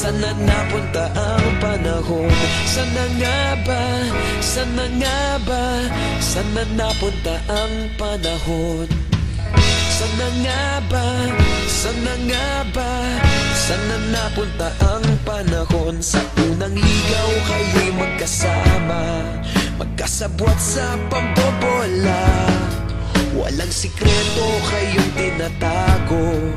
Sana napunta ang panahon? Sana nga ba, sana nga ba? Sana napunta ang panahon? Sana nga ba, sana nga ba? Sana napunta ang panahon? Sa unang ligaw kayo'y magkasama. Magkasabwat sa pambobola. Walang sikreto kayong tinatago